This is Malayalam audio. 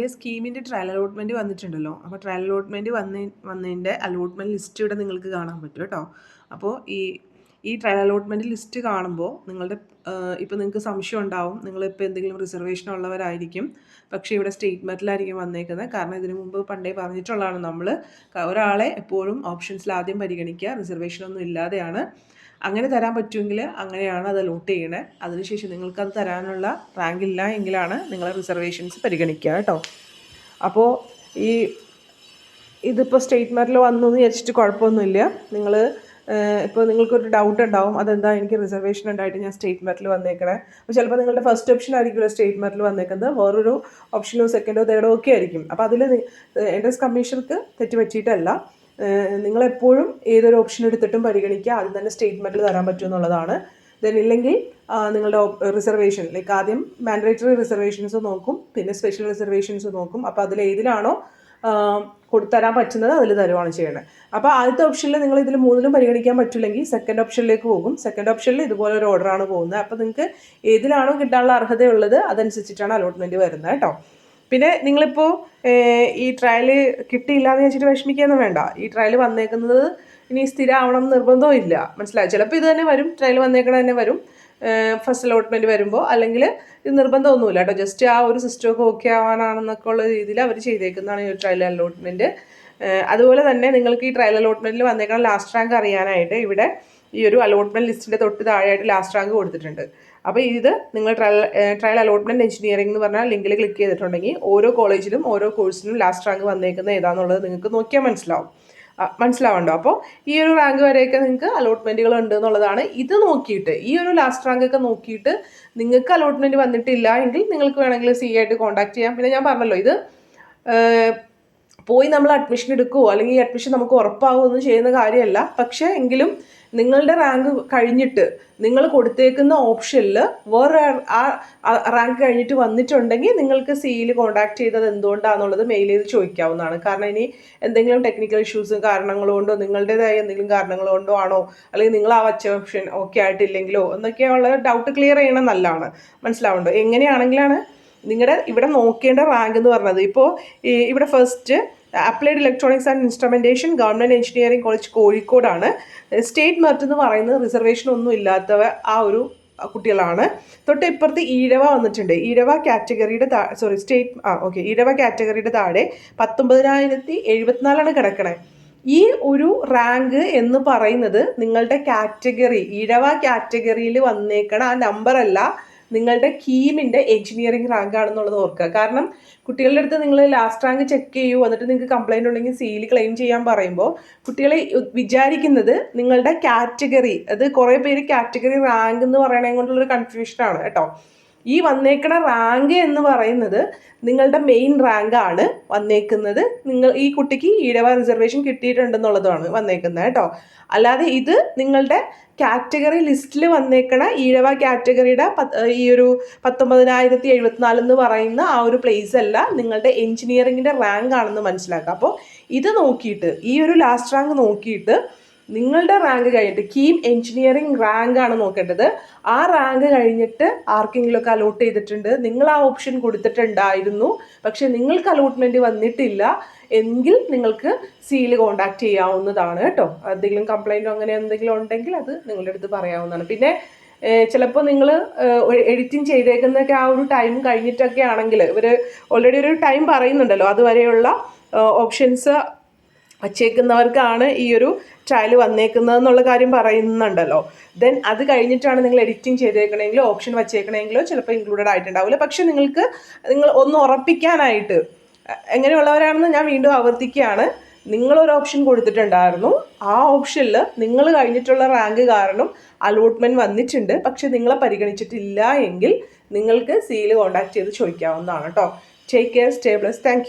ഈ സ്കീമിന്റെ ട്രയൽ അലോട്ട്മെന്റ് വന്നിട്ടുണ്ടല്ലോ. അപ്പോൾ ട്രയൽ അലോട്ട്മെന്റ് വന്ന് വന്നതിന്റെ അലോട്ട്മെന്റ് ലിസ്റ്റ് ഇവിടെ നിങ്ങൾക്ക് കാണാൻ പറ്റും കേട്ടോ. അപ്പോൾ ഈ ഈ ട്രയൽ അലോട്ട്മെന്റ് ലിസ്റ്റ് കാണുമ്പോൾ നിങ്ങളുടെ ഇപ്പോൾ നിങ്ങൾക്ക് സംശയം ഉണ്ടാവും. നിങ്ങൾ നിങ്ങളിപ്പോൾ എന്തെങ്കിലും റിസർവേഷൻ ഉള്ളവരായിരിക്കും. പക്ഷേ ഇവിടെ സ്റ്റേറ്റ്മെന്റിലായിരിക്കും വന്നേക്കുന്നത്. കാരണം ഇതിനു മുമ്പ് പണ്ടേ പറഞ്ഞിട്ടുള്ളതാണ് നമ്മൾ ഒരാളെ എപ്പോഴും ഓപ്ഷൻസിൽ ആദ്യം പരിഗണിക്കുക. റിസർവേഷൻ ഒന്നും ഇല്ലാതെയാണ്. അങ്ങനെ തരാൻ പറ്റുമെങ്കിൽ അങ്ങനെയാണ് അത് അലോട്ട് ചെയ്യണേ. അതിനുശേഷം നിങ്ങൾക്കത് തരാനുള്ള റാങ്ക് ഇല്ല എങ്കിലാണ് നിങ്ങളെ റിസർവേഷൻസ് പരിഗണിക്കുക കേട്ടോ. അപ്പോൾ ഈ ഇതിപ്പോൾ സ്റ്റേറ്റ് മെറിൽ വന്നു എന്ന് വിചാരിച്ചിട്ട് കുഴപ്പമൊന്നുമില്ല. നിങ്ങൾ ഇപ്പോൾ നിങ്ങൾക്കൊരു ഡൗട്ട് ഉണ്ടാവും അതെന്താ എനിക്ക് റിസർവേഷൻ ഉണ്ടായിട്ട് ഞാൻ സ്റ്റേറ്റ് മെറിൽ വന്നേക്കണേ? അപ്പോൾ ചിലപ്പോൾ നിങ്ങളുടെ ഫസ്റ്റ് ഓപ്ഷൻ ആയിരിക്കുമല്ലോ സ്റ്റേറ്റ് മെറിൽ വന്നേക്കുന്നത്. വേറൊരു ഓപ്ഷനോ സെക്കൻഡോ തേർഡോ ഒക്കെ ആയിരിക്കും. അപ്പോൾ അതിൽ എൻട്രൻസ് കമ്മീഷർക്ക് തെറ്റ് പറ്റിയിട്ടല്ല. നിങ്ങളെപ്പോഴും ഏതൊരു ഓപ്ഷൻ എടുത്തിട്ടും പരിഗണിക്കുക. ആദ്യം തന്നെ സ്റ്റേറ്റ്മെന്റിൽ തരാൻ പറ്റും എന്നുള്ളതാണ്. ദെൻ ഇല്ലെങ്കിൽ നിങ്ങളുടെ റിസർവേഷൻ ലൈക്ക് ആദ്യം മാൻഡേറ്ററി റിസർവേഷൻസ് നോക്കും പിന്നെ സ്പെഷ്യൽ റിസർവേഷൻസ് നോക്കും. അപ്പോൾ അതിൽ ഏതിലാണോ കൊടുത്തരാൻ പറ്റുന്നത് അതിൽ തരുവാണ് ചെയ്യേണ്ടത് അപ്പോൾ ആദ്യത്തെ ഓപ്ഷനിൽ നിങ്ങൾ ഇതിൽ മൂന്നിലും പരിഗണിക്കാൻ പറ്റില്ലെങ്കിൽ സെക്കൻഡ് ഓപ്ഷനിലേക്ക് പോകും. സെക്കൻഡ് ഓപ്ഷനിൽ ഇതുപോലെ ഒരു ഓർഡറാണ് പോകുന്നത്. അപ്പോൾ നിങ്ങൾക്ക് ഏതിലാണോ കിട്ടാനുള്ള അർഹതയുള്ളത് അതനുസരിച്ചിട്ടാണ് അലോട്ട്മെന്റ് വരുന്നത് കേട്ടോ. പിന്നെ നിങ്ങളിപ്പോൾ ഈ ട്രയൽ കിട്ടിയില്ല എന്ന് വെച്ചിട്ട് വിഷമിക്കുകയൊന്നും വേണ്ട. ഈ ട്രയൽ വന്നേക്കുന്നത് ഇനി സ്ഥിരമാവണം നിർബന്ധവും ഇല്ല. മനസ്സിലായി? ചിലപ്പോൾ ഇത് തന്നെ വരും. ട്രയൽ വന്നേക്കണ തന്നെ വരും. ഫസ്റ്റ് അലോട്ട്മെന്റ് വരുമ്പോൾ അല്ലെങ്കിൽ ഇത് നിർബന്ധമൊന്നുമില്ല കേട്ടോ. ജസ്റ്റ് ആ ഒരു സിസ്റ്റമൊക്കെ ഓക്കെ ആവാനാണെന്നൊക്കെ ഉള്ള രീതിയിൽ അവർ ചെയ്തേക്കുന്നതാണ് ഈ ട്രയൽ അലോട്ട്മെന്റ് അതുപോലെ തന്നെ നിങ്ങൾക്ക് ഈ ട്രയൽ അലോട്ട്മെന്റിൽ വന്നേക്കുന്ന ലാസ്റ്റ് റാങ്ക് അറിയാനായിട്ട് ഇവിടെ ഈ ഒരു അലോട്ട്മെന്റ് ലിസ്റ്റിന്റെ തൊട്ട് താഴെയായിട്ട് ലാസ്റ്റ് റാങ്ക് കൊടുത്തിട്ടുണ്ട്. അപ്പോൾ ഇത് നിങ്ങൾ ട്രയൽ ട്രയൽ അലോട്ട്മെന്റ് എഞ്ചിനീയറിംഗ് എന്ന് പറഞ്ഞാൽ ലിങ്കിൽ ക്ലിക്ക് ചെയ്തിട്ടുണ്ടെങ്കിൽ ഓരോ കോളേജിലും ഓരോ കോഴ്സിനും ലാസ്റ്റ് റാങ്ക് വന്നേക്കുന്നത് ഏതാണെന്നുള്ളത് നിങ്ങൾക്ക് നോക്കിയാൽ മനസ്സിലാവും. മനസ്സിലാവണ്ടോ? അപ്പോൾ ഈ ഒരു റാങ്ക് വരെയൊക്കെ നിങ്ങൾക്ക് അലോട്ട്മെന്റുകൾ ഉണ്ട് എന്നുള്ളതാണ്. ഇത് നോക്കിയിട്ട് ഈ ഒരു ലാസ്റ്റ് റാങ്ക് ഒക്കെ നോക്കിയിട്ട് നിങ്ങൾക്ക് അലോട്ട്മെന്റ് വന്നിട്ടില്ല എങ്കിൽ നിങ്ങൾക്ക് വേണമെങ്കിൽ സി ആയിട്ട് കോൺടാക്ട് ചെയ്യാം. പിന്നെ ഞാൻ പറഞ്ഞല്ലോ ഇത് പോയി നമ്മൾ അഡ്മിഷൻ എടുക്കുമോ അല്ലെങ്കിൽ അഡ്മിഷൻ നമുക്ക് ഉറപ്പാവുമോ ചെയ്യുന്ന കാര്യമല്ല. പക്ഷേ എങ്കിലും നിങ്ങളുടെ റാങ്ക് കഴിഞ്ഞിട്ട് നിങ്ങൾ കൊടുത്തേക്കുന്ന ഓപ്ഷനിൽ വേറെ ആ റാങ്ക് കഴിഞ്ഞിട്ട് വന്നിട്ടുണ്ടെങ്കിൽ നിങ്ങൾക്ക് സിയിൽ കോൺടാക്ട് ചെയ്തത് എന്തുകൊണ്ടാണെന്നുള്ളത് മെയിൽ ചെയ്ത് ചോദിക്കാവുന്നതാണ്. കാരണം ഇനി എന്തെങ്കിലും ടെക്നിക്കൽ ഇഷ്യൂസ് കാരണങ്ങൾ കൊണ്ടോ നിങ്ങളുടേതായ എന്തെങ്കിലും കാരണങ്ങൾ കൊണ്ടോ ആണോ അല്ലെങ്കിൽ നിങ്ങൾ ആ വച്ച ഓപ്ഷൻ ഓക്കെ ആയിട്ടില്ലെങ്കിലോ എന്നൊക്കെയുള്ള ഡൗട്ട് ക്ലിയർ ചെയ്യണം നല്ലതാണ് മനസ്സിലാവുണ്ടോ എങ്ങനെയാണെങ്കിലാണ് നിങ്ങളുടെ ഇവിടെ നോക്കേണ്ട റാങ്ക് എന്ന് പറഞ്ഞത്. ഇപ്പോൾ ഇവിടെ first applied electronics and instrumentation government engineering college കോഴിക്കോടാണ്. സ്റ്റേറ്റ് മെറിറ്റ് എന്ന് പറയുന്നത് റിസർവേഷൻ ഒന്നും ഇല്ലാത്തവ ആ ഒരു കുട്ടികളാണ്. തൊട്ട് ഇപ്പുറത്ത് ഈഴവ വന്നിട്ടുണ്ട്. ഈഴവ കാറ്റഗറിയുടെ താ സോറി സ്റ്റേറ്റ് ആ ഓക്കെ ഈഴവ കാറ്റഗറിയുടെ താഴെ പത്തൊമ്പതിനായിരത്തി എഴുപത്തിനാലാണ് കിടക്കണേ. ഈ ഒരു റാങ്ക് എന്ന് പറയുന്നത് നിങ്ങളുടെ കാറ്റഗറി ഈഴവ കാറ്റഗറിയിൽ വന്നേക്കണ ആ നമ്പറല്ല നിങ്ങളുടെ കീമിന്റെ എഞ്ചിനീയറിംഗ് റാങ്ക് ആണെന്നുള്ളത് ഓർക്കുക. കാരണം കുട്ടികളുടെ അടുത്ത് നിങ്ങൾ ലാസ്റ്റ് റാങ്ക് ചെക്ക് ചെയ്യൂ എന്നിട്ട് നിങ്ങൾക്ക് കംപ്ലൈന്റ് ഉണ്ടെങ്കിൽ സീൽ ക്ലെയിം ചെയ്യാൻ പറയുമ്പോൾ കുട്ടികളെ വിചാരിക്കുന്നത് നിങ്ങളുടെ കാറ്റഗറി അത് കുറേ പേര് കാറ്റഗറി റാങ്ക് എന്ന് പറയണേ കൊണ്ടുള്ളൊരു കൺഫ്യൂഷനാണ് കേട്ടോ. ഈ വന്നേക്കണ റാങ്ക് എന്ന് പറയുന്നത് നിങ്ങളുടെ മെയിൻ റാങ്ക് ആണ് വന്നേക്കുന്നത്. നിങ്ങൾ ഈ കുട്ടിക്ക് ഈഴവ റിസർവേഷൻ കിട്ടിയിട്ടുണ്ടെന്നുള്ളതാണ് വന്നേക്കുന്നത് കേട്ടോ. അല്ലാതെ ഇത് നിങ്ങളുടെ കാറ്റഗറി ലിസ്റ്റിൽ വന്നേക്കണ ഈഴവ കാറ്റഗറിയുടെ ഈ ഒരു പത്തൊമ്പതിനായിരത്തി എഴുപത്തിനാല് എന്ന് പറയുന്ന ആ ഒരു പ്ലേസ് അല്ല നിങ്ങളുടെ എൻജിനീയറിങ്ങിന്റെ റാങ്ക് ആണെന്ന് മനസ്സിലാക്കുക. അപ്പോൾ ഇത് നോക്കിയിട്ട് ഈ ഒരു ലാസ്റ്റ് റാങ്ക് നോക്കിയിട്ട് നിങ്ങളുടെ റാങ്ക് കഴിഞ്ഞിട്ട് കീം എഞ്ചിനീയറിംഗ് റാങ്ക് ആണ് നോക്കേണ്ടത്. ആ റാങ്ക് കഴിഞ്ഞിട്ട് ആർക്കെങ്കിലുമൊക്കെ അലോട്ട് ചെയ്തിട്ടുണ്ട്. നിങ്ങൾ ആ ഓപ്ഷൻ കൊടുത്തിട്ടുണ്ടായിരുന്നു. പക്ഷേ നിങ്ങൾക്ക് അലോട്ട്മെന്റ് വന്നിട്ടില്ല. എങ്കിൽ നിങ്ങൾക്ക് സീൽ കോണ്ടാക്ട് ചെയ്യാവുന്നതാണ് കേട്ടോ. എന്തെങ്കിലും കംപ്ലൈന്റോ അങ്ങനെ എന്തെങ്കിലും ഉണ്ടെങ്കിൽ അത് നിങ്ങളുടെ അടുത്ത് പറയാവുന്നതാണ്. പിന്നെ ചിലപ്പോൾ നിങ്ങൾ എഡിറ്റിംഗ് ചെയ്തേക്കുന്നൊക്കെ ആ ഒരു ടൈം കഴിഞ്ഞിട്ടൊക്കെ ആണെങ്കിൽ ഇവർ ഓൾറെഡി ഒരു ടൈം പറയുന്നുണ്ടല്ലോ. അതുവരെയുള്ള ഓപ്ഷൻസ് വച്ചേക്കുന്നവർക്കാണ് ഈ ഒരു ട്രയൽ വന്നേക്കുന്നത് എന്നുള്ള കാര്യം പറയുന്നുണ്ടല്ലോ. ദെൻ അത് കഴിഞ്ഞിട്ടാണ് നിങ്ങൾ എഡിറ്റിംഗ് ചെയ്തേക്കണമെങ്കിലോ ഓപ്ഷൻ വച്ചേക്കണമെങ്കിലോ ചിലപ്പോൾ ഇൻക്ലൂഡഡ് ആയിട്ടുണ്ടാവില്ല പക്ഷെ നിങ്ങൾക്ക് നിങ്ങൾ ഒന്ന് ഉറപ്പിക്കാനായിട്ട് എങ്ങനെയുള്ളവരാണെന്ന് ഞാൻ വീണ്ടും ആവർത്തിക്കുകയാണ്. നിങ്ങളൊരു ഓപ്ഷൻ കൊടുത്തിട്ടുണ്ടായിരുന്നു. ആ ഓപ്ഷനിൽ നിങ്ങൾ കഴിഞ്ഞിട്ടുള്ള റാങ്ക് കാരണം അലോട്ട്മെന്റ് വന്നിട്ടുണ്ട്. പക്ഷെ നിങ്ങളെ പരിഗണിച്ചിട്ടില്ല എങ്കിൽ നിങ്ങൾക്ക് സീൽ കോൺടാക്ട് ചെയ്ത് ചോദിക്കാവുന്നതാണ് കേട്ടോ take care stay plus thank